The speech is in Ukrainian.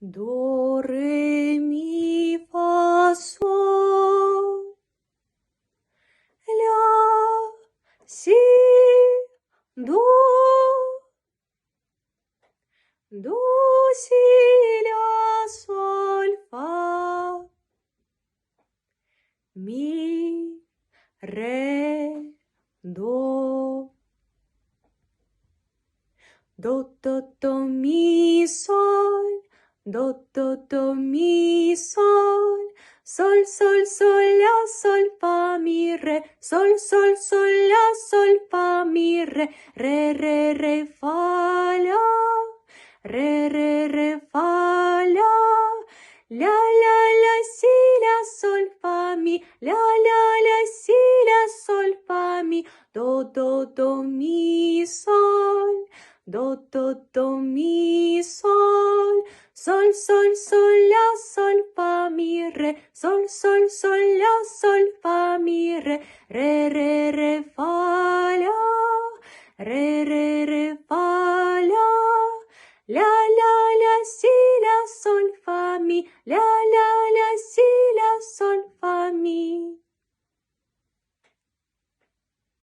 До, ре, мі. Ля, сі, до. До, сі, ля, соль, фа. Мі, ре, до. До, до, до, мі, соль. Do, do, do, mi, sol. Sol, sol, sol, la, sol, fa, mi, re. Sol, sol, sol, la, sol, fa, mi, re. Re, re, re, fa, la. Re, re, re, fa, la. La, la, la, si, la, sol, fa, mi. La, la, la, si, la, sol, fa, mi. Do, do, do, mi, sol. Do, do, do, mi, sol. Sol, sol, sol, la, sol, fa, mi, re. Sol, sol, sol, la, sol, fa, mi, re. Re, re, re, fa, la. Re, re, re, fa, la. La, la, la, si, la, sol, fa, mi. La, la,